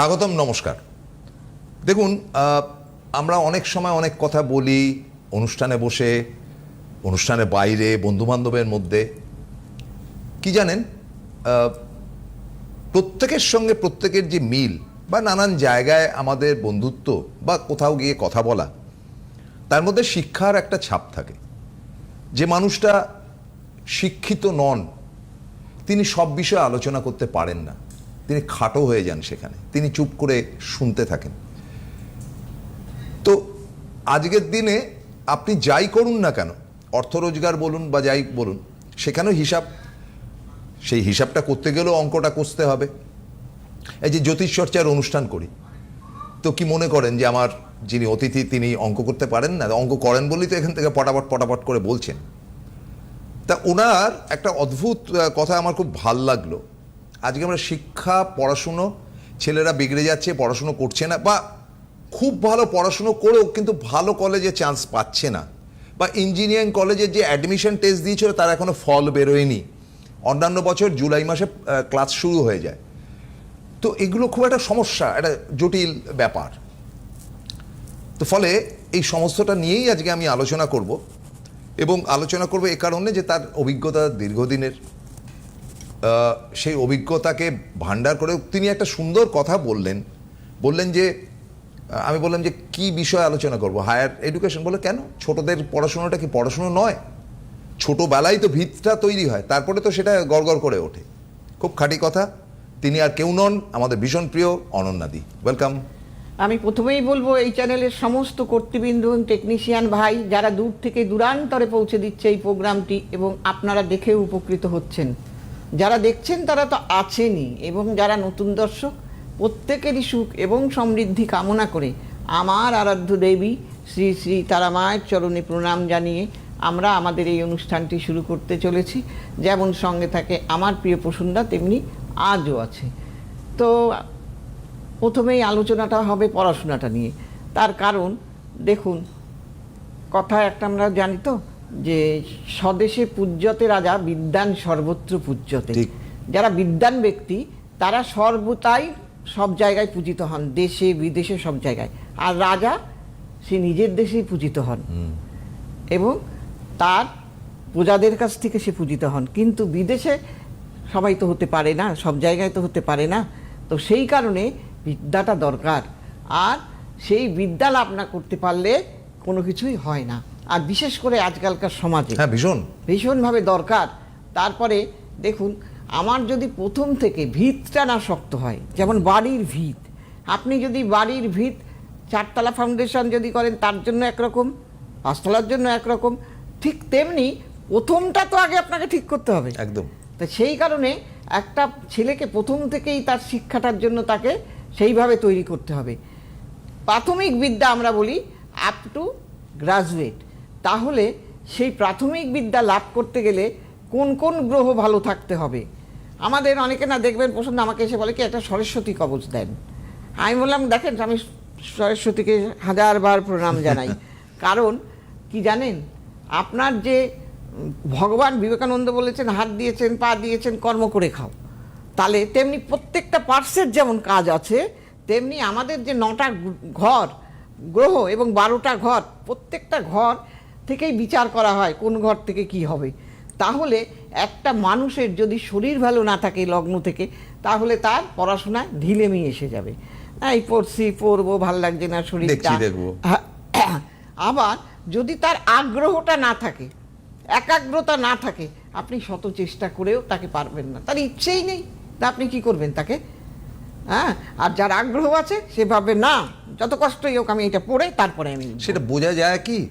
স্বাগতম, নমস্কার। দেখুন আমরা অনেক সময় অনেক কথা বলি অনুষ্ঠানে বসে, অনুষ্ঠানে বাইরে, বন্ধুবান্ধবের মধ্যে। কি জানেন প্রত্যেকের সঙ্গে প্রত্যেকের যে মিল বা নানান জায়গায় আমাদের বন্ধুত্ব বা কোথাও গিয়ে কথা বলা, তার মধ্যে শিক্ষার একটা ছাপ থাকে। যে মানুষটা শিক্ষিত নন, তিনি সব বিষয়ে আলোচনা করতে পারেন না। তিনি খাটো হয়ে যান সেখানে। তিনি চুপ করে শুনতে থাকেন। তো আজকের দিনে আপনি যাই করুন না কেন, অর্থ রোজগার বলুন বা যাই বলুন, সেখানেও হিসাব। সেই হিসাবটা করতে গেলেও অঙ্কটা কষতে হবে। এই যে জ্যোতিষ চর্চার অনুষ্ঠান করি, তো কি মনে করেন যে আমার যিনি অতিথি, তিনি অঙ্ক করতে পারেন না? অঙ্ক করেন বলেই তো এখান থেকে পটাপট পটাপট করে বলছেন। তা ওনার একটা অদ্ভুত কথা আমার খুব ভালো লাগল। আজকে আমরা শিক্ষা, পড়াশুনো, ছেলেরা বিগড়ে যাচ্ছে, পড়াশুনো করছে না, বা খুব ভালো পড়াশুনো করেও কিন্তু ভালো কলেজে চান্স পাচ্ছে না। বা ইঞ্জিনিয়ারিং কলেজের যে অ্যাডমিশন টেস্ট দিয়েছিল, তার এখনও ফল বেরোয়নি। অন্যান্য বছর জুলাই মাসে ক্লাস শুরু হয়ে যায়। তো এগুলো খুব একটা সমস্যা, একটা জটিল ব্যাপার। তো ফলে এই সমস্তটা নিয়েই আজকে আমি আলোচনা করব। এবং আলোচনা করব এ কারণে যে তার অভিজ্ঞতা দীর্ঘদিনের। সেই অভিজ্ঞতাকে ভান্ডার করে তিনি একটা সুন্দর কথা বললেন। বললেন যে আমি বললাম যে, কি বিষয়ে আলোচনা করব? হায়ার এডুকেশন বলে কেন? ছোটদের পড়াশোনাটা কি পড়াশুনো নয়? ছোটোবেলায় তো ভিতটা তৈরি হয়, তারপরে তো সেটা গড়গড় করে ওঠে। খুব খাঁটি কথা। তিনি আর কেউ নন, আমাদের ভীষণ প্রিয় অনন্যাদি। ওয়েলকাম আমি প্রথমেই বলব, এই চ্যানেলের সমস্ত কর্তৃবৃন্দ এবং টেকনিশিয়ান ভাই, যারা দূর থেকে দূরান্তরে পৌঁছে দিচ্ছে এই প্রোগ্রামটি এবং আপনারা দেখেও উপকৃত হচ্ছেন। যারা দেখছেন তারা তো আছেনই এবং যারা নতুন দর্শক, প্রত্যেকেরই সুখ এবং সমৃদ্ধি কামনা করে আমার আরাধ্য দেবী শ্রী শ্রী তারা মায়ের চরণে প্রণাম জানিয়ে আমরা আমাদের এই অনুষ্ঠানটি শুরু করতে চলেছি। যেমন সঙ্গে থাকে আমার প্রিয় প্রসুন্দা তেমনি আজও আছে। তো প্রথমেই আলোচনাটা হবে পড়াশোনাটা নিয়ে। তার কারণ, দেখুন, কথা একটা আমরা জানি তো যে স্বদেশে পূজ্যতে রাজা বিদ্যান সর্বত্র পূজ্যতে। যারা বিদ্যান ব্যক্তি তারা সর্বতাই সব জায়গায় পূজিত হন দেশে বিদেশে সব জায়গায়। আর রাজা সে নিজের দেশেই পূজিত হন। এবং তার প্রজাদের কাছ থেকে সে পূজিত হন। কিন্তু বিদেশে সবাই তো হতে পারে না সব জায়গায় তো হতে পারে না। তো সেই কারণে বিদ্যাটা দরকার। আর সেই বিদ্যা লাভ না করতে পারলে কোনো কিছুই হয় না। আর বিশেষ করে আজকালকার সমাজে। হ্যাঁ ভীষণ। ভীষণভাবে দরকার। তারপরে দেখুন আমার যদি প্রথম থেকে ভিতটা না শক্ত হয় যেমন বাড়ির ভিত আপনি যদি বাড়ির ভিত চারতলা ফাউন্ডেশন যদি করেন তার জন্য একরকম পাঁচতলার জন্য একরকম ঠিক তেমনি প্রথমটা তো আগে আপনাকে ঠিক করতে হবে। একদম। তো সেই কারণে একটা ছেলেকে প্রথম থেকেই তার শিক্ষাটার জন্য তাকে সেইভাবে তৈরি করতে হবে। প্রাথমিক বিদ্যা আমরা বলি আপ টু গ্রাজুয়েট তাহলে সেই প্রাথমিক বিদ্যা লাভ করতে গেলে কোন কোন গ্রহ ভালো থাকতে হবে? আমাদের অনেকে না দেখবেন পছন্দ আমাকে এসে বলে কি একটা সরস্বতী কবচ দেন। আমি বললাম দেখেন আমি সরস্বতীকে হাজারবার প্রণাম জানাই। কারণ কি জানেন আপনার যে ভগবান বিবেকানন্দ বলেছেন হাত দিয়েছেন পা দিয়েছেন কর্ম করে খাও। তাহলে তেমনি প্রত্যেকটা পার্টসের যেমন কাজ আছে তেমনি আমাদের যে নটা ঘর গ্রহ এবং বারোটা ঘর প্রত্যেকটা ঘর থেকেই বিচার করা হয় কোন ঘর থেকে কি হবে। তাহলে একটা মানুষের যদি শরীর ভালো না থাকে লগ্ন থেকে তাহলে তার পড়াশোনা ঢিলেমি এসে যাবে। এই পড়ছি পড়ব ভালো লাগছে না শরীরটা। আবার যদি তার আগ্রহটা না থাকে একাগ্রতা না থাকে আপনি শত চেষ্টা করেও তাকে পারবেন না। তার ইচ্ছেই নেই। তা আপনি কি করবেন তাকে? হ্যাঁ? আর যার আগ্রহ আছে সে ভাবে না যত কষ্টই হোক আমি এটা পড়ে তারপরে আমি সেটা বোঝা যায় কি?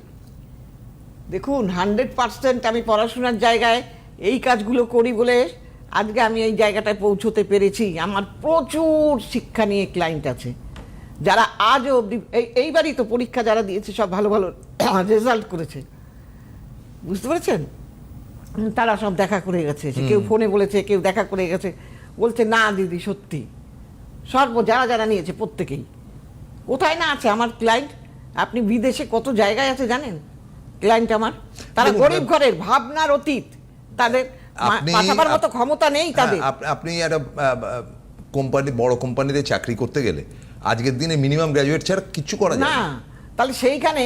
দেখুন হান্ড্রেড পার্সেন্ট আমি পড়াশোনার জায়গায় এই কাজগুলো করি বলে আজকে আমি এই জায়গাটায় পৌঁছতে পেরেছি। আমার প্রচুর শিক্ষা নিয়ে ক্লায়েন্ট আছে। যারা আজও অবধি এই এইবারই তো পরীক্ষা যারা দিয়েছে সব ভালো ভালো রেজাল্ট করেছে। বুঝতে পেরেছেন? তারা সব দেখা করে গেছে। কেউ ফোনে বলেছে কেউ দেখা করে গেছে। বলছে না দিদি সত্যি। সর্ব যারা যারা নিয়েছে প্রত্যেকেই। কোথায় না আছে আমার ক্লায়েন্ট আপনি বিদেশে কত জায়গায় আছে জানেন? ক্লায়েন্ট আমার। তারা গরিব ঘরের ভাবনার অতীত। তাদের পাঠাবার মতো ক্ষমতা নেই তাদের। হ্যাঁ, আপনি একটা কোম্পানি বড় কোম্পানিতে চাকরি করতে গেলে আজকের দিনে মিনিমাম গ্র্যাজুয়েট ছাড়া কিছু করা যায় না তাহলে সেইখানে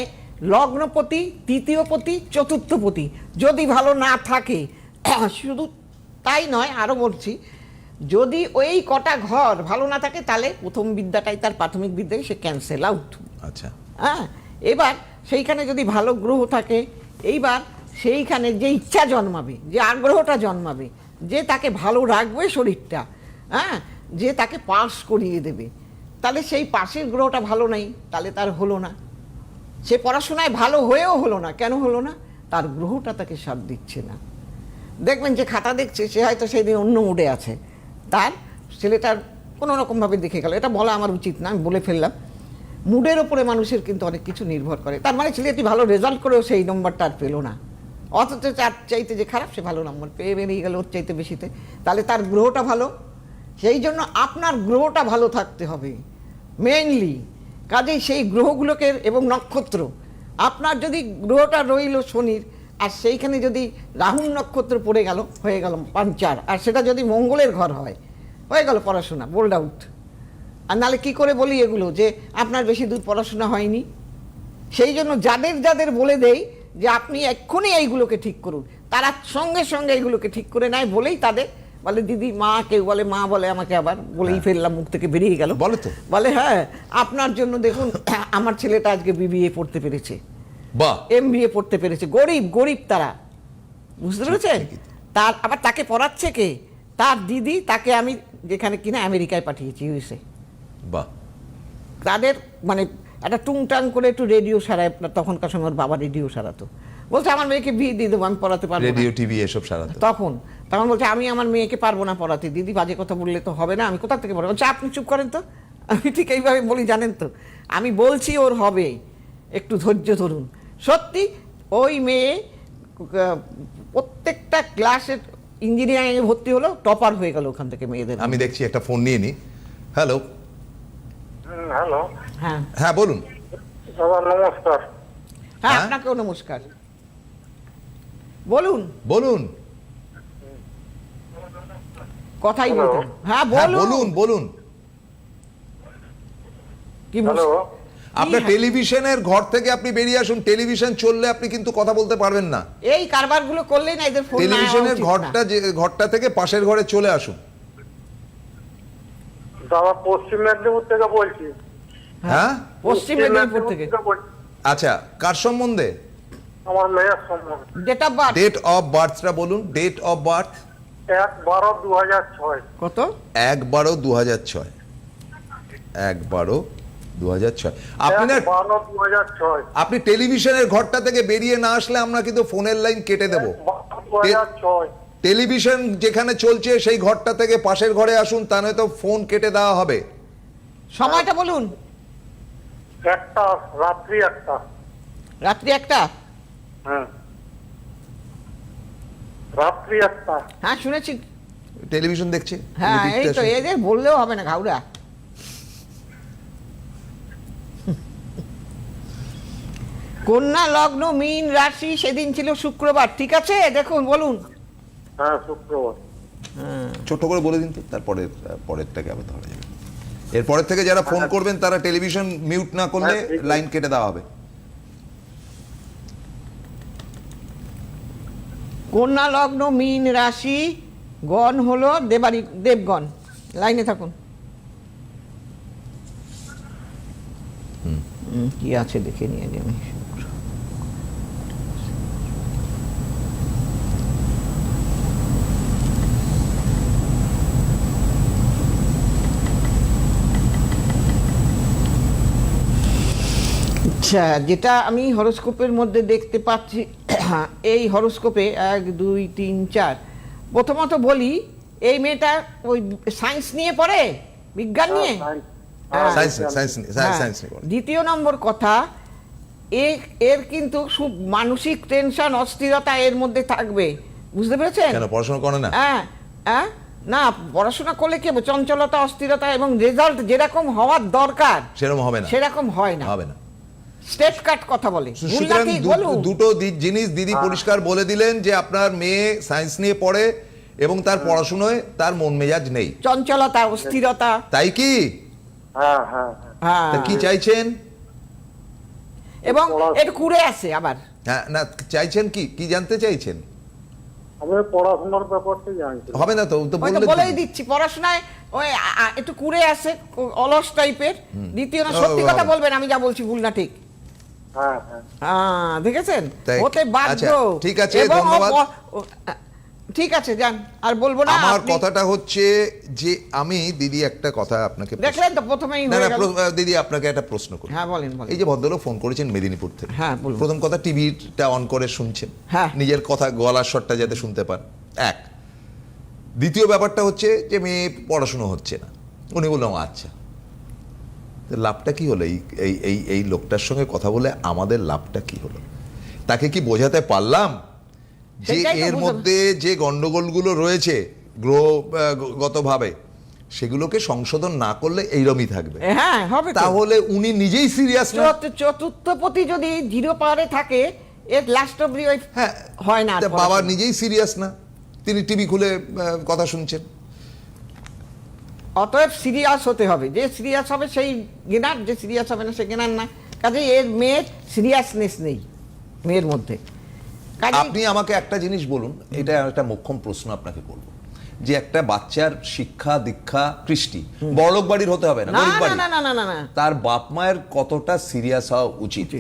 লগ্নপতি তৃতীয়পতি চতুর্থপতি যদি ভালো না থাকে শুধু তাই নয় আরও বলছি যদি ওই কটা ঘর ভালো না থাকে তাহলে প্রথম বিদ্যাটাই তার প্রাথমিক বিদ্যায় সে ক্যান্সেল আউট আচ্ছা। হ্যাঁ এবার সেইখানে যদি ভালো গ্রহ থাকে, এইবার সেইখানে যে ইচ্ছা জন্মাবে, যে আগ্রহটা জন্মাবে, যে তাকে ভালো রাখবে শরীরটা হ্যাঁ? যে তাকে পাস করিয়ে দেবে, তাহলে সেই পাশের গ্রহটা ভালো নেই, তাহলে তার হলো না। সে পড়াশোনায় ভালো হয়েও হলো না, কেন হলো না? তার গ্রহটা তাকে সাথ দিচ্ছে না। দেখবেন যে খাতা দেখছে, সে হয়তো সেই দিন অন্য মুডে আছে। তার ছেলেটার কোনো রকমভাবে দেখে গেল। এটা বলা আমার উচিত না, আমি বলে ফেললাম। মুডের ওপরে মানুষের কিন্তু অনেক কিছু নির্ভর করে। তার মানে ছেলেটি ভালো রেজাল্ট করেও সেই নম্বরটা আর পেল না। অথচ তার চাইতে যে খারাপ, সে ভালো নম্বর পেয়ে বেরিয়ে গেল ওর চাইতে বেশিতে। তাহলে তার গ্রহটা ভালো। সেই জন্য আপনার গ্রহটা ভালো থাকতে হবে। মেইনলি কাজেই সেই গ্রহগুলোকে এবং নক্ষত্র। আপনার যদি গ্রহটা রইল শনির, আর সেইখানে যদি রাহুল নক্ষত্র পড়ে গেল, হয়ে গেল পাঞ্চার। আর সেটা যদি মঙ্গলের ঘর হয়, হয়ে গেল পড়াশোনা বোল্ড আউট আর নাহলে কী করে বলি এগুলো? যে আপনার বেশি দূর পড়াশোনা হয়নি। সেই জন্য যাদের যাদের বলে দেই যে আপনি এক্ষুনি এইগুলোকে ঠিক করুন। তারা সঙ্গে সঙ্গে এইগুলোকে ঠিক করে নেয় বলেই তাদের বলে দিদি মা কেউ বলে মা বলে আমাকে আবার। বলেই ফেললাম মুখ থেকে বেরিয়ে গেল। বলে তো। বলে হ্যাঁ আপনার জন্য দেখুন আমার ছেলেটা আজকে বিবিএ পড়তে পেরেছে। বাহ! এম পড়তে পেরেছে। গরিব গরিব তারা। বুঝতে পেরেছেন? তার আবার তাকে পড়াচ্ছে কে? তার দিদি তাকে আমি যেখানে কিনা আমেরিকায় পাঠিয়েছি ইউএসএ বাহ তাদের মানে একটা টুংটাং করে একটু রেডিও সারায় তখনকার সময় ওর বাবা রেডিও সারাতো। বলছে আমার মেয়েকে বিয়ে দিয়ে দেবো আমি পড়াতে পারব রেডিও টিভি এসব সারাতো। তখন তখন বলছে আমি আমার মেয়েকে পারব না পড়াতে। দিদি বাজে কথা বললে তো হবে না আমি কোথা থেকে পড়াবো? বলছে আপনি চুপ করেন তো। আমি ঠিক এইভাবে বলি জানেন তো। আমি বলছি ওর হবে। একটু ধৈর্য ধরুন। সত্যি ওই মেয়ে প্রত্যেকটা ক্লাসের ইঞ্জিনিয়ারিংয়ে ভর্তি হলো টপার হয়ে গেল ওখান থেকে মেয়েদের। আমি দেখছি একটা ফোন নিয়ে নি। হ্যালো। হ্যালো। হ্যাঁ। হ্যাঁ বলুন। দাদা নমস্কার। হ্যাঁ হ্যাঁ? আপনাকেও নমস্কার। বলুন। বলুন। কথাই বলুন হ্যাঁ হ্যাঁ বলুন। বলুন বলুন। কি? আপনার? টেলিভিশনের ঘর থেকে আপনি বেরিয়ে আসুন। টেলিভিশন চললে আপনি কিন্তু কথা বলতে পারবেন না। এই কারবারগুলো করলেই না এদের ফোন টেলিভিশনের ঘরটা যে ঘরটা থেকে পাশের ঘরে চলে আসুন। দাদা পশ্চিম মেদিনীপুর থেকে বলছি। হ্যাঁ? পশ্চিম মেদিনীপুর থেকে? আচ্ছা কার সম্বন্ধে? আমার মেয়ের সম্বন্ধে। Date of birth date of বার্থটা বলুন ডেট অফ বার্থ এক বারো দু হাজার ছয়। কত? এক বারো দু হাজার ছয়। এক বারো দু হাজার ছয়। আপনি না দু হাজার ছয়। আপনি টেলিভিশনের ঘরটা থেকে বেরিয়ে না আসলে আমরা কিন্তু ফোনের লাইন কেটে দেবো। দু হাজার ছয়। টেলিভিশন যেখানে চলছে সেই ঘরটা থেকে পাশের ঘরে আসুন তা নয়তো ফোন কেটে দেওয়া হবে। সময়টা বলুন। একটা রাত্রি একটা। রাত্রি একটা? হ্যাঁ। রাত্রি একটা। হ্যাঁ শুনেছি। টেলিভিশন দেখছে হ্যাঁ এই তো শুন- এদের বললেও হবে না ঘাউড়া কন্যা লগ্ন মীন রাশি সেদিন ছিল শুক্রবার ঠিক আছে? দেখুন বলুন। হ্যাঁ শুক্রবার। ছোট করে বলে দিন তো তারপরে পরেরটাকে আবার ধরা যাবে। এরপরের থেকে যারা ফোন করবেন তারা টেলিভিশন মিউট না করলে হ্যাঁ। লাইন কেটে দেওয়া হবে। কন্যা লগ্ন মীন রাশি গণ হলো দেবারি দেবগণ। লাইনে থাকুন। কি আছে দেখে নিয়ে যাই আমি। আচ্ছা যেটা আমি হরোস্কোপের মধ্যে দেখতে পাচ্ছি এই হরোস্কোপে এক দুই তিন চার। প্রথমত বলি এই মেয়েটা ওই সায়েন্স নিয়ে পড়ে? বিজ্ঞান নিয়ে? সায়েন্স। বিজ্ঞান। সায়েন্স। সায়েন্স দ্বিতীয় নম্বর কথা এর কিন্তু খুব মানসিক টেনশন অস্থিরতা এর মধ্যে থাকবে। বুঝতে পেরেছেন? পড়াশোনা করে না? হ্যাঁ হ্যাঁ না পড়াশোনা করলে কি চঞ্চলতা অস্থিরতা এবং রেজাল্ট যেরকম হওয়ার দরকার সেরকম হবে না। সেরকম হয় না। হবে না। স্টেপ কাট কথা বলে। সুতরাং দুটো জিনিস দিদি পরিষ্কার বলে দিলেন যে আপনার মেয়ে সায়েন্স নিয়ে পড়ে এবং তার পড়াশুনোয় তার মন মেজাজ নেই। চঞ্চলতা অস্থিরতা। তাই কি? হ্যাঁ হ্যাঁ হ্যাঁ। কি চাইছেন? এবং একটু কুড়ে আসে আবার। হ্যাঁ না চাইছেন কি? কি জানতে চাইছেন? পড়াশোনার হবে না তো বলেই দিচ্ছি পড়াশোনায় ওই একটু কুড়ে আসে ও- অলস টাইপের দ্বিতীয় না সত্যি কথা বলবেন আমি যা বলছি ভুল না ঠিক। হ্যাঁ হ্যাঁ। দেখেছেন? তাই- হতে বাধ্য আচ্ছা, ঠিক আছে, ধন্যবাদ। ঠিক আছে যান আর বলব না আমার কথাটা হচ্ছে যে আমি দিদি একটা কথা আপনাকে দেখলেন তো প্রথমেই হয়ে গেল। দিদি আপনাকে একটা প্রশ্ন করি। হ্যাঁ বলেন বলেন। এই যে ভদ্রলোক ফোন করেছেন মেদিনীপুর থেকে। হ্যাঁ, বলুন। প্রথম কথা টিভিটা অন করে শুনছেন। হ্যাঁ। নিজের কথা গলার স্বরটা যাতে শুনতে পান। এক। দ্বিতীয় ব্যাপারটা হচ্ছে যে মেয়ে পড়াশুনো হচ্ছে না। উনি বললাম আচ্ছা। লাভটা কি হলো? এই এই এই লোকটার সঙ্গে কথা বলে আমাদের লাভটা কি হলো? তাকে কি বোঝাতে পারলাম? যে এর মধ্যে যে গন্ডগোলগুলো রয়েছে গ্রহগতভাবে সেগুলোকে সংশোধন না করলে এইরমই থাকবে। হ্যাঁ হবে তাহলে উনি নিজেই সিরিয়াস না? চতুর্থ- চতুর্থপতি যদি জিরো পাওয়ারে থাকে এর লাস্ট অব্দি হ্যাঁ হয় না বাবা নিজেই সিরিয়াস না? তিনি টিভি খুলে কথা শুনছেন। অতএব সিরিয়াস হতে হবে। যে সিরিয়াস হবে সেই গেনার যে সিরিয়াস হবে না সে গেনার না। কাজে এর মেয়ের সিরিয়াসনেস নেই মেয়ের মধ্যে। আপনি আমাকে একটা জিনিস বলুন এটা একটা মোক্ষম প্রশ্ন আপনাকে করব। যে একটা বাচ্চার শিক্ষা দীক্ষা কৃষ্টি বড়লোক বাড়ির হতে হবে না না না না না তার বাপ মায়ের কতটা সিরিয়াস হওয়া উচিত?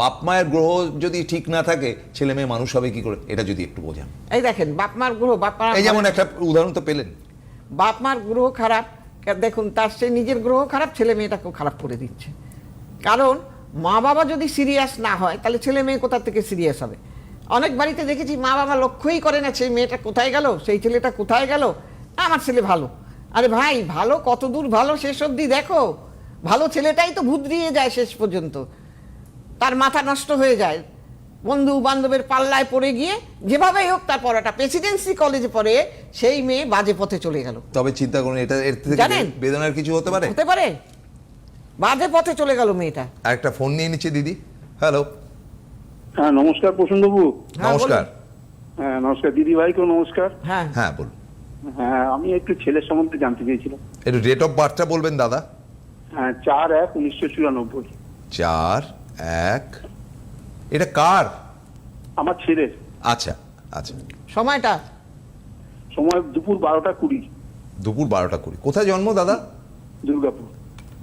বাপ মায়ের গ্রহ যদি ঠিক না থাকে ছেলে মেয়ে মানুষ হবে কি করে? এটা যদি একটু বোঝান। এই দেখেন বাপ মার গ্রহ বাপ এই যেমন একটা উদাহরণ তো পেলেন। বাপ মার গ্রহ খারাপ দেখুন তার সে নিজের গ্রহ খারাপ ছেলে মেয়েটাকেও খারাপ করে দিচ্ছে। কারণ মা বাবা যদি সিরিয়াস না হয় তাহলে ছেলে মেয়ে কোথা থেকে সিরিয়াস হবে? অনেক বাড়িতে দেখেছি মা বাবা লক্ষ্যই করে না সেই মেয়েটা কোথায় গেল সেই ছেলেটা কোথায় গেল? "না, আমার ছেলে ভালো। আরে ভাই ভালো কত দূর ভালো শেষ অবধি দেখো। ভালো ছেলেটাই তো ভুদরিয়ে যায় শেষ পর্যন্ত। তার মাথা নষ্ট হয়ে যায়। বন্ধু বান্ধবের পাল্লায় পড়ে গিয়ে যেভাবে হোক তার পড়াটা প্রেসিডেন্সি কলেজে পড়ে সেই মেয়ে বাজে পথে চলে গেল। তবে চিন্তা করুন এটা এর থেকে জানেন? বেদনার কিছু হতে পারে? হতে পারে। বাজে পথে চলে গেল মেয়েটা। একটা ফোন নিয়ে নিচ্ছে দিদি। হ্যালো হ্যাঁ নমস্কার প্রসন্নবাবু হ্যাঁ, নমস্কার। হ্যাঁ নমস্কার। দিদি ভাইকেও নমস্কার? হ্যাঁ। হ্যাঁ বলুন। হ্যাঁ আমি একটু ছেলের সম্বন্ধে জানতে চেয়েছিলাম। একটু ডেট অফ বার্থটা বলবেন দাদা। হ্যাঁ চার এক উনিশশো চুরানব্বই। চার এক এটা কার? আমার ছেলের। আচ্ছা আচ্ছা। সময়টা? সময় দুপুর বারোটা কুড়ি। দুপুর বারোটা কুড়ি। কোথায় জন্ম দাদা? দুর্গাপুর।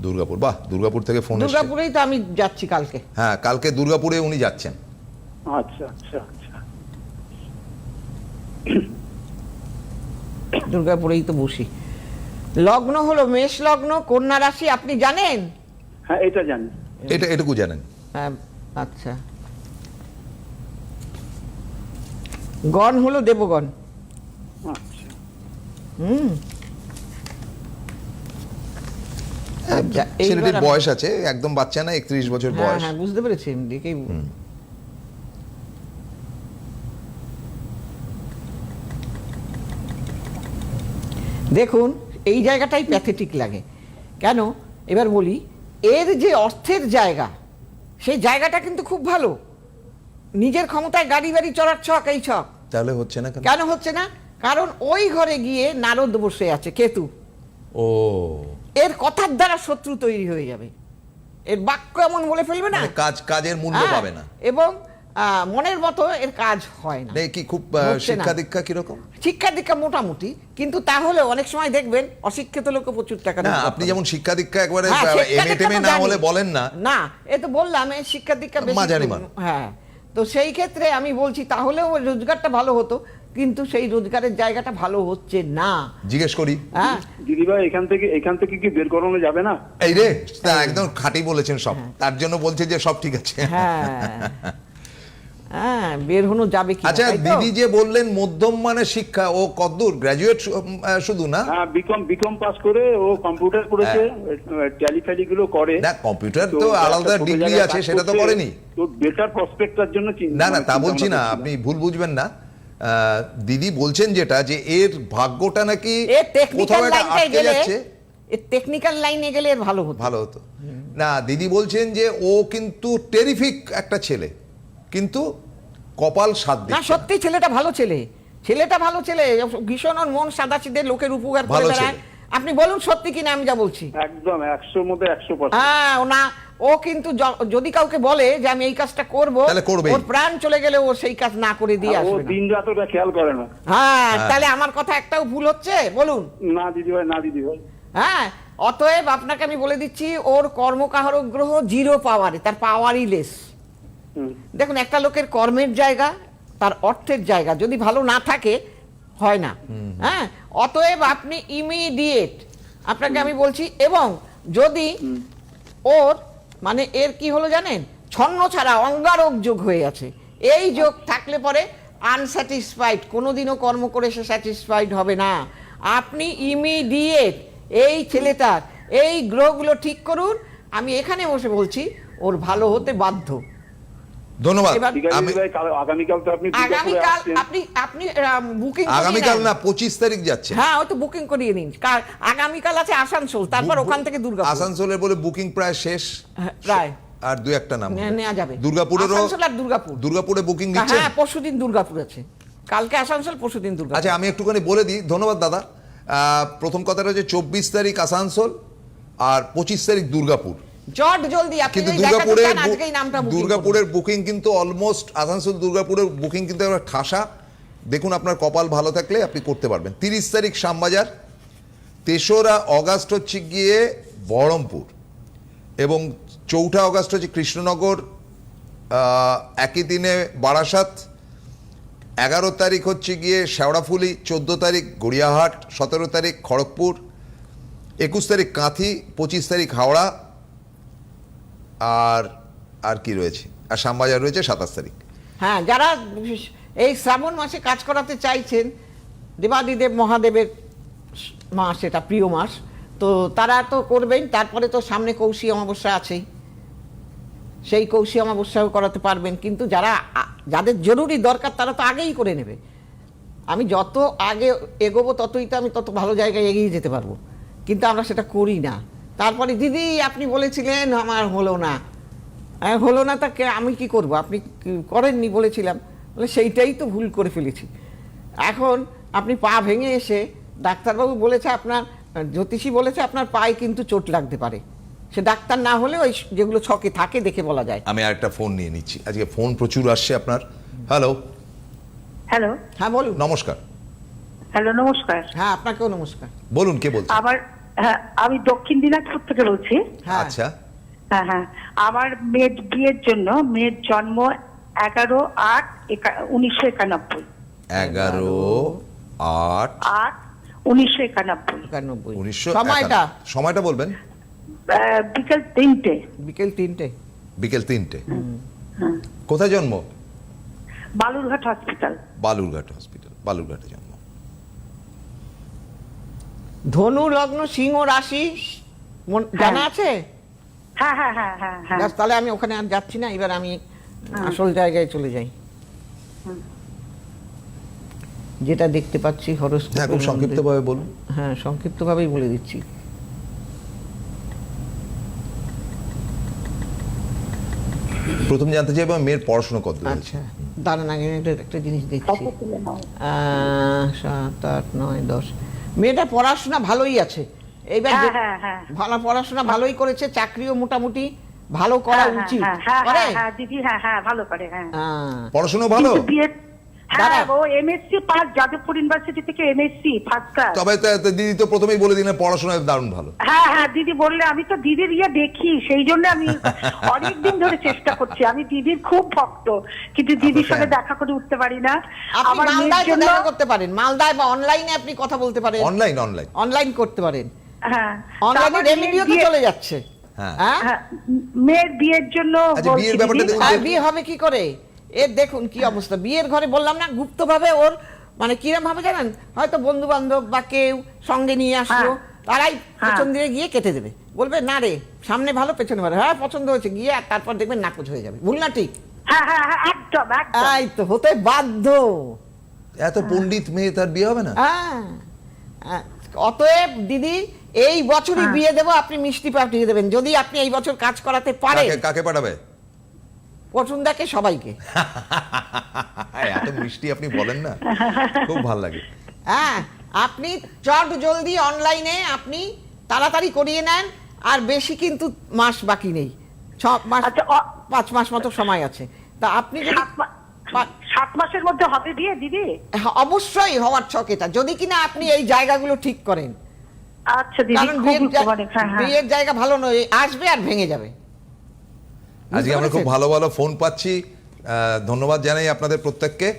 দুর্গাপুর। বাহ দুর্গাপুর থেকে ফোন দুর্গাপুরেই তো আমি যাচ্ছি কালকে। হ্যাঁ কালকে দুর্গাপুরে উনি যাচ্ছেন। আচ্ছা আচ্ছা আচ্ছা। দুর্গাপুরেই তো বসি। লগ্ন হলো মেষ লগ্ন কন্যা রাশি আপনি জানেন? হ্যাঁ এটা জানি। এটা এটুকু জানেন। হ্যাঁ আচ্ছা। গণ হলো দেবগণ। আচ্ছা। হুম। আচ্ছা, ছেলেটির বয়স আছে একদম বাচ্চা না একত্রিশ বছর হ্যাঁ বয়স? হ্যাঁ বুঝতে পেরেছি আমি দেখেই দেখুন এই জায়গাটাই প্যাথেটিক লাগে। কেন? এবার বলি এর যে অর্থের জায়গা সেই জায়গাটা কিন্তু খুব ভালো। নিজের ক্ষমতায় গাড়ি বাড়ি চড়ার ছক এই ছক। তাহলে হচ্ছে না কেন? হচ্ছে না? কারণ ওই ঘরে গিয়ে নারদ বসে আছে কেতু। ও। এর কথার দ্বারা শত্রু তৈরি হয়ে যাবে। এর বাক্য এমন বলে ফেলবে না? মানে কাজ কাজের মূল্য হ্যাঁ, পাবে না। এবং মনের মতো এর কাজ হয় না। কি খুব। শিক্ষা দীক্ষা কীরকম? শিক্ষা দীক্ষা মোটামুটি কিন্তু তাহলে অনেক সময় দেখবেন অশিক্ষিত লোক প্রচুর টাকা না আপনি যেমন শিক্ষা দীক্ষা একবারে হ্যাঁ, এমএ তো না। হলে বলেন না। না এ তো বললাম শিক্ষা দীক্ষা বেশি হ্যাঁ তো সেই ক্ষেত্রে আমি বলছি তাহলেও ওই রোজগারটা ভালো হতো কিন্তু সেই রোজগারের জায়গাটা ভালো হচ্ছে না। জিজ্ঞেস করি। হ্যাঁ। দিদিভাই এখান থেকে এখান থেকে কি বের করানো যাবে না? এই রে একদম খাঁটি বলেছেন সব। তার জন্য বলছে যে সব ঠিক আছে। হ্যাঁ। হ্যাঁ বের হনো যাবে কি আচ্ছা দিদি যে বললেন মধ্যম মানের শিক্ষা ও কদ্দূর গ্রাজুয়েট শুধু না? হ্যাঁ বিকম বিকম পাস করে ও কম্পিউটার করেছে ট্যালি গুলো করে। না কম্পিউটার তো আলাদা ডিগ্রি আছে সেটা তো করেনি। তো বেটার প্রসপেক্টটার জন্য চিন্তা- না না তা বলছি না আপনি ভুল বুঝবেন না। দিদি বলছেন যেটা যে এর ভাগ্যটা নাকি কোথাও একটা আটকে যাচ্ছে। এর টেকনিক্যাল লাইনে গেলে ভালো হতো। ভালো হতো। না দিদি বলছেন যে ও কিন্তু টেরিফিক একটা ছেলে কিন্তু কপাল সাথ না সত্যি ছেলেটা ভালো ছেলে। ছেলেটা ভালো ছেলে। ভীষণ ওর মন সাদা সিধে লোকের উপকার করে বেড়ায়। আপনি বলুন সত্যি কিনা আমি যা বলছি। একদম একশোর মধ্যে একশো হ্যাঁ ওনা ও কিন্তু যদি কাউকে বলে যে আমি এই কাজটা করব। ওর প্রাণ চলে গেলে ও সেই কাজ না করে দিয়ে আসবে দিন রাত ওটা খেয়াল করে না। হ্যাঁ হ্যাঁ। তাহলে আমার কথা একটাও ভুল হচ্ছে? বলুন। না দিদি ভাই না দিদি ভাই। হ্যাঁ অতএব আপনাকে আমি বলে দিচ্ছি ওর কর্মকাহরক গ্রহ জিরো পাওয়ারে তার পাওয়ারই লেস। দেখুন একটা লোকের কর্মের জায়গা তার অর্থের জায়গা যদি ভালো না থাকে হয় না। হ্যাঁ? অতএব আপনি ইমিডিয়েট আপনাকে আমি বলছি এবং যদি ওর মানে এর কি হলো জানেন? ছন্ন ছাড়া অঙ্গারক যোগ হয়ে আছে। এই যোগ থাকলে পরে আনস্যাটিসফাইড কোনোদিনও কর্ম করে সে স্যাটিসফাইড হবে না। আপনি ইমিডিয়েট এই ছেলেটার এই গ্রহগুলো ঠিক করুন। আমি এখানে বসে বলছি ওর ভালো হতে বাধ্য। ধন্যবাদ। আগামীকাল না পঁচিশ তারিখ যাচ্ছে। হ্যাঁ ওই তো বুকিং করিয়ে নিন কার- আগামীকাল আছে আসানসোল তারপর ওখান থেকে দুর্গাপুর। আসানসোলের বলে বুকিং প্রায় শেষ। হ্যাঁ, প্রায়। আর দু একটা নাম নে- নেওয়া যাবে। দুর্গাপুরেরও আসানসোল আর দুর্গাপুর। দুর্গাপুরে বুকিং দিচ্ছেন? হ্যাঁ পরশুদিন দুর্গাপুর আছে। কালকে আসানসোল পরশুদিন দুর্গাপুর। আচ্ছা আমি একটুখানি বলে দিই। ধন্যবাদ দাদা। আহ, প্রথম কথাটা হচ্ছে চব্বিশ তারিখ আসানসোল আর পঁচিশ তারিখ দুর্গাপুর। জট জলদি আপনি কিন্তু দুর্গাপুরের আজকেই নামটা বুকিং দুর্গাপুরের বুকিং কিন্তু অলমোস্ট আসানসোল দুর্গাপুরের বুকিং কিন্তু একটা ঠাসা। দেখুন আপনার কপাল ভালো থাকলে আপনি করতে পারবেন। তিরিশ তারিখ শ্যামবাজার তেসরা অগাস্ট হচ্ছে গিয়ে বহরমপুর এবং চৌঠা অগাস্ট হচ্ছে কৃষ্ণনগর একই দিনে বারাসাত এগারো তারিখ হচ্ছে গিয়ে শেওড়াফুলি চোদ্দ তারিখ গড়িয়াহাট সতেরো তারিখ খড়গপুর একুশ তারিখ কাঁথি পঁচিশ তারিখ হাওড়া আর আর কি রয়েছে? আর শ্যামবাজার রয়েছে সাতাশ তারিখ। হ্যাঁ যারা এই শ্রাবণ মাসে কাজ করাতে চাইছেন, দেবাদিদেব মহাদেবের মাস, এটা প্রিয় মাস, তো তারা তো করবেন, তারপরে তো সামনে কৌশী অমাবস্যা আছেই। সেই কৌশী অমাবস্যাও করাতে পারবেন, কিন্তু যারা যাদের জরুরি দরকার, তারা তো আগেই করে নেবে। আমি যত আগে এগোবো, ততই তো আমি তত ভালো জায়গায় এগিয়ে যেতে পারব। কিন্তু আমরা সেটা করি না। তারপরে দিদি আপনি বলেছিলেন আমার হলো না। হ্যাঁ, হলো না তাকে আমি কি করব? আপনি করেননি? বলেছিলাম। বলে সেইটাই তো ভুল করে ফেলেছি। এখন আপনি পা ভেঙে এসে ডাক্তারবাবু বলেছে আপনার জ্যোতিষী বলেছে আপনার পায়ে কিন্তু চোট লাগতে পারে। সে ডাক্তার না হলে ওই যেগুলো ছকে থাকে দেখে বলা যায়। আমি আরেকটা ফোন নিয়ে নিচ্ছি। আজকে ফোন প্রচুর আসছে আপনার। হ্যালো। হ্যালো। হ্যাঁ বলুন। নমস্কার। হ্যালো নমস্কার। হ্যাঁ আপনাকেও নমস্কার। বলুন কে বলছেন? আমার হ্যাঁ আমি দক্ষিণ দিনাজপুর থেকে বলছি। হ্যাঁ। আচ্ছা। হ্যাঁ হ্যাঁ। আমার মেয়ের বিয়ের জন্য মেয়ের জন্ম এগারো আট উনিশশো একানব্বই। এগারো আট আট উনিশশো একানব্বই। একানব্বই। উনিশশো সময়টা? সময়টা বলবেন? আহ, বিকেল তিনটে। বিকেল তিনটে। বিকেল তিনটে। কোথায় জন্ম? বালুরঘাট হসপিটাল। বালুরঘাট হসপিটাল বালুরঘাটে জন্ম। ধনু লগ্ন সিংহ রাশি জানা আছে? হ্যাঁ হ্যাঁ হ্যাঁ হ্যাঁ হ্যাঁ। তাহলে আমি ওখানে আর যাচ্ছি না এবার আমি আসল জায়গায় চলে যাই। যেটা দেখতে পাচ্ছি হ্যাঁ খুব সংক্ষিপ্তভাবে বলুন। হ্যাঁ সংক্ষিপ্তভাবেই বলে দিচ্ছি। প্রথম জানতে চাইব আমার মেয়ের পড়াশোনা কত আচ্ছা দাঁড়ান আগে একটা- একটা জিনিস দেখছি। আহ, সাত আট নয় দশ। মেয়েটা পড়াশোনা ভালোই আছে। এইবার হ্যাঁ, হ্যাঁ, হ্যাঁ। ভালো পড়াশোনা ভালোই করেছে চাকরিও মোটামুটি ভালো করা উচিত। হ্যাঁ, হ্যাঁ, করে? হ্যাঁ, হ্যাঁ, দিদি হ্যাঁ হ্যাঁ ভালো করে। পড়াশোনা ভালো? হ্যাঁ ও এমএসসি পাস যাদবপুর ইউনিভার্সিটি থেকে এমএসসি ফার্স্ট ক্লাস তবে তো- তো দিদি তো প্রথমেই বলে দিলেন পড়াশোনায় দারুণ ভালো। হ্যাঁ হ্যাঁ দিদি বললে আমি তো দিদির ইয়ে দেখি সেই জন্য আমি অনেকদিন ধরে চেষ্টা করছি। আমি দিদির খুব ভক্ত কিন্তু দিদির সঙ্গে দেখা করে উঠতে পারি না। আপনি আমার মালদায় দেখা করতে পারেন। মালদায় বা অনলাইনে আপনি কথা বলতে পারেন। অনলাইন অনলাইন অনলাইন করতে পারেন। হ্যাঁ। অনলাইনে রেমিডিও তো চলে যাচ্ছে। হ্যাঁ। হ্যাঁ? হ্যাঁ, মেয়ের বিয়ের জন্য আচ্ছা, বিয়ে হবে কি করে? এর দেখুন কি অবস্থা। বিয়ের ঘরে বললাম না গুপ্তভাবে ওর মানে কিরম ভাবে জানেন? হয়তো বন্ধু বান্ধব বা কেউ সঙ্গে নিয়ে আসলো হ্যাঁ। তারাই হ্যাঁ। পেছন দিয়ে গিয়ে কেটে দেবে। বলবে না রে সামনে ভালো পেছনে ভালো। হ্যাঁ পছন্দ হয়েছে গিয়ে আর তারপর দেখবেন নাকচ হয়ে যাবে। ভুল না ঠিক? হ্যাঁ একদম একদম। এই তো হতে বাধ্য। এত পণ্ডিত মেয়ে তার বিয়ে হবে না। অতএব দিদি এই বছরই বিয়ে দেবো আপনি মিষ্টি পাঠিয়ে দেবেন। যদি আপনি এই বছর কাজ করাতে পারেন। কাকে কাকে পাঠাবে? বসুন্ধাকে সবাইকে। এত মিষ্টি আপনি বলেন না। খুব ভালো লাগে। হ্যাঁ আপনি চট জলদি অনলাইনে আপনি তাড়াতাড়ি করিয়ে নেন আর বেশি কিন্তু মাস বাকি নেই। ছ মাস আচ্ছা, পাঁচ মাস মতো সময় আছে। তা আপনি যদি সাত মাসের মধ্যে হবে বিয়ে দিদি? হ্যাঁ, অবশ্যই হওয়ার ছক এটা। যদি কিনা আপনি এই জায়গাগুলো ঠিক করেন। আচ্ছা দিদি হ্যাঁ হ্যাঁ। বিয়ের জায়গা ভালো নয় আসবে আর ভেঙে যাবে। আজকে আমরা খুব ভালো ভালো ফোন পাচ্ছি। ধন্যবাদ জানাই আপনাদের প্রত্যেককে।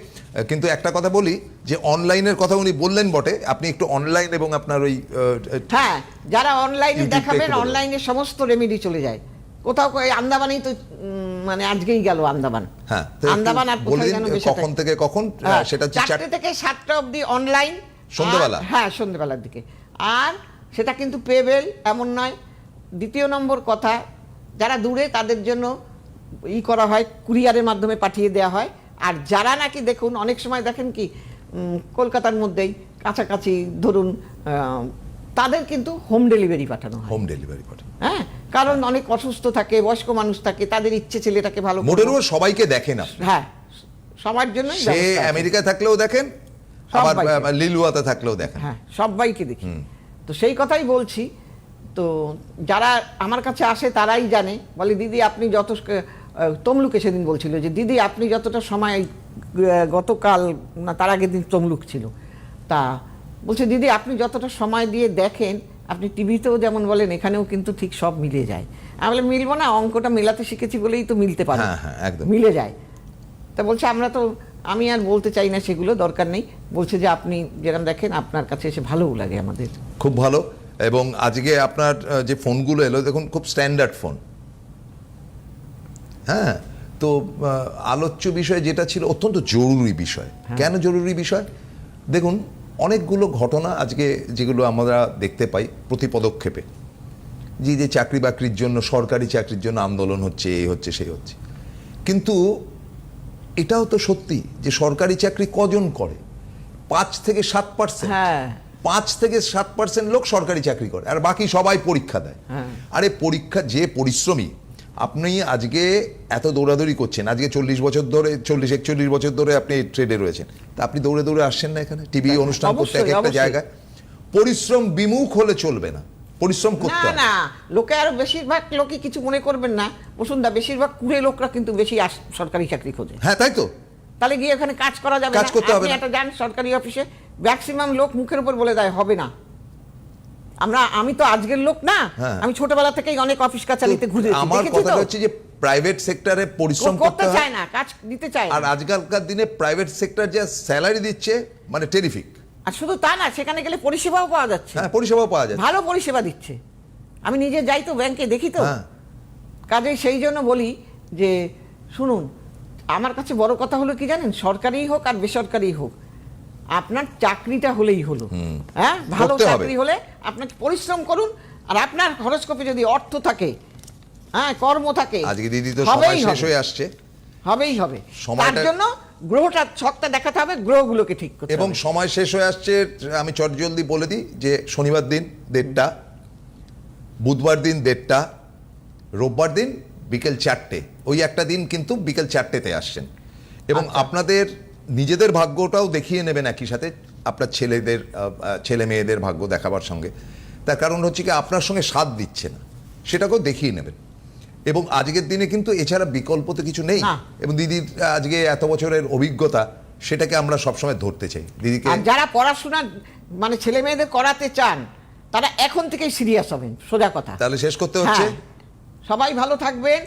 কিন্তু একটা কথা বলি যে অনলাইনের কথা উনি বললেন বটে আপনি একটু অনলাইন এবং আপনার ওই হ্যাঁ যারা অনলাইনে দেখাবেন অনলাইনে সমস্ত রেমেডি চলে যায়। কোথাও আন্দামানেই তো মানে আজকেই গেল আন্দামান। হ্যাঁ আন্দামান আর কোথায় যেন বেশি কখন থেকে কখন? হ্যাঁ, সেটা চারটে থেকে সাতটা অবধি অনলাইন সন্ধ্যেবেলা? হ্যাঁ সন্ধ্যেবেলার দিকে। আর সেটা কিন্তু পেবেল এমন নয়। দ্বিতীয় নম্বর কথা যারা দূরে তাদের জন্য ই করা হয় কুরিয়ারের মাধ্যমে পাঠিয়ে দেওয়া হয় আর যারা নাকি দেখুন অনেক সময় দেখেন কি কলকাতার মধ্যেই কাছাকাছি ধরুন তাদের কিন্তু হোম ডেলিভারি পাঠানো হয় হোম ডেলিভারি করে হ্যাঁ কারণ অনেক অসুস্থ থাকে বয়স্ক মানুষ থাকে তাদের ইচ্ছে ছেলেটাকে ভালো। মোটের সবাইকে দেখেন আপনি হ্যাঁ সবার জন্যই সে। আমেরিকায় থাকলেও দেখেন আবার। লিলুয়াতে থাকলেও দেখেন হ্যাঁ সবাইকে দেখি তো সেই কথাই বলছি তো যারা আমার কাছে আসে তারাই জানে। বলে দিদি আপনি যত তমলুকে সেদিন বলছিল যে দিদি আপনি যতটা সময় গতকাল না তার আগের দিন তমলুক ছিল। তা বলছে দিদি আপনি যতটা সময় দিয়ে দেখেন আপনি টিভিতেও যেমন বলেন এখানেও কিন্তু ঠিক সব মিলে যায়। আমি বলে মিলবো না অঙ্কটা মেলাতে শিখেছি বলেই তো মিলতে পারে। হ্যাঁ, হ্যাঁ, একদম। মিলে যায়। তা বলছে আমরা তো আমি আর বলতে চাই না সেগুলো দরকার নেই। বলছে যে আপনি যেরকম দেখেন আপনার কাছে এসে ভালোও লাগে আমাদের। খুব ভালো। এবং আজকে আপনার যে ফোনগুলো এলো দেখুন খুব স্ট্যান্ডার্ড ফোন হ্যাঁ তো আলোচ্য বিষয় যেটা ছিল অত্যন্ত জরুরি বিষয়। কেন জরুরি বিষয়? দেখুন অনেকগুলো ঘটনা আজকে যেগুলো আমরা দেখতে পাই প্রতি পদক্ষেপে। যে যে চাকরি বাকরির জন্য সরকারি চাকরির জন্য আন্দোলন হচ্ছে এই হচ্ছে সেই হচ্ছে। কিন্তু এটাও তো সত্যি যে সরকারি চাকরি কজন করে? পাঁচ থেকে সাত পার্সেন্ট হ্যাঁ। পাঁচ থেকে সাত পার্সেন্ট লোক সরকারি চাকরি করে আর বাকি সবাই পরীক্ষা দেয়। হ্যাঁ। আরে পরীক্ষা যে পরিশ্রমী আপনি আজকে এত দৌড়াদৌড়ি করছেন আজকে চল্লিশ বছর ধরে চল্লিশ একচল্লিশ বছর ধরে আপনি ট্রেডে রয়েছেন তা আপনি দৌড়ে দৌড়ে আসছেন না এখানে? টিভি অনুষ্ঠান করতে এক একটা জায়গায়। পরিশ্রম বিমুখ হলে চলবে না পরিশ্রম করতে না লোকে আরও বেশিরভাগ লোকে কিছু মনে করবেন না বসুন্ধরা বেশিরভাগ কুড়ে লোকরা কিন্তু বেশি সরকারি চাকরি খোঁজে। হ্যাঁ তাই তো। তাহলে গিয়ে ওখানে কাজ করা যাবে কাজ না। করতে হবে। একটা যান সরকারি অফিসে ম্যাক্সিমাম লোক মুখের উপর বলে দেয় হবে না। আমরা আমি তো আজকের লোক না হ্যাঁ। আমি ছোটবেলা থেকেই অনেক অফিস কাছারিতে ঘুরে আমার কথাটা হচ্ছে যে প্রাইভেট সেক্টরে পরিশ্রম করতে চায় না কাজ দিতে চায় আর আজকালকার দিনে প্রাইভেট সেক্টর যে স্যালারি দিচ্ছে মানে টেরিফিক আর শুধু তা না সেখানে গেলে পরিষেবাও পাওয়া যাচ্ছে। হ্যাঁ পরিষেবাও পাওয়া যায় ভালো পরিষেবা দিচ্ছে। আমি নিজে যাই তো ব্যাংকে দেখি তো। হ্যাঁ। কাজে সেই জন্য বলি যে শুনুন আমার কাছে বড় কথা হলো কি জানেন? সরকারি হোক আর বেসরকারি হোক আপনার চাকরিটা হলেই হলো। হ্যাঁ? ভালো চাকরি হলে আপনাকে পরিশ্রম করুন আর আপনার হরস্কোপে যদি অর্থ থাকে হ্যাঁ কর্ম থাকে আজকে দিদি তো সময় শেষ হয়ে আসছে। হবেই হবে। তার জন্য গ্রহটা ছকটা দেখাতে হবে গ্রহগুলোকে ঠিক করতে এবং সময় শেষ হয়ে আসছে আমি চটজলদি বলে দিই যে শনিবার দিন দেড়টা বুধবার দিন দেড়টা রোববার দিন বিকেল চারটে। ওই একটা দিন কিন্তু বিকেল চারটেতে আসছেন। এবং আচ্ছা। আপনাদের নিজেদের ভাগ্যটাও দেখিয়ে নেবেন একই সাথে আপনার ছেলেদের ছেলে মেয়েদের ভাগ্য দেখাবার সঙ্গে। তার কারণ হচ্ছে কি আপনার সঙ্গে সাথ দিচ্ছে না। সেটাকেও দেখিয়ে নেবেন। এবং আজকের দিনে কিন্তু এছাড়া বিকল্প তো কিছু নেই। এবং দিদির আজকে এত বছরের অভিজ্ঞতা সেটাকে আমরা সবসময় ধরতে চাই। দিদিকে যারা পড়াশোনা মানে ছেলে মেয়েদের করাতে চান তারা এখন থেকেই সিরিয়াস হবেন সোজা কথা। তাহলে শেষ করতে হচ্ছে। হ্যাঁ। সবাই ভালো থাকবেন।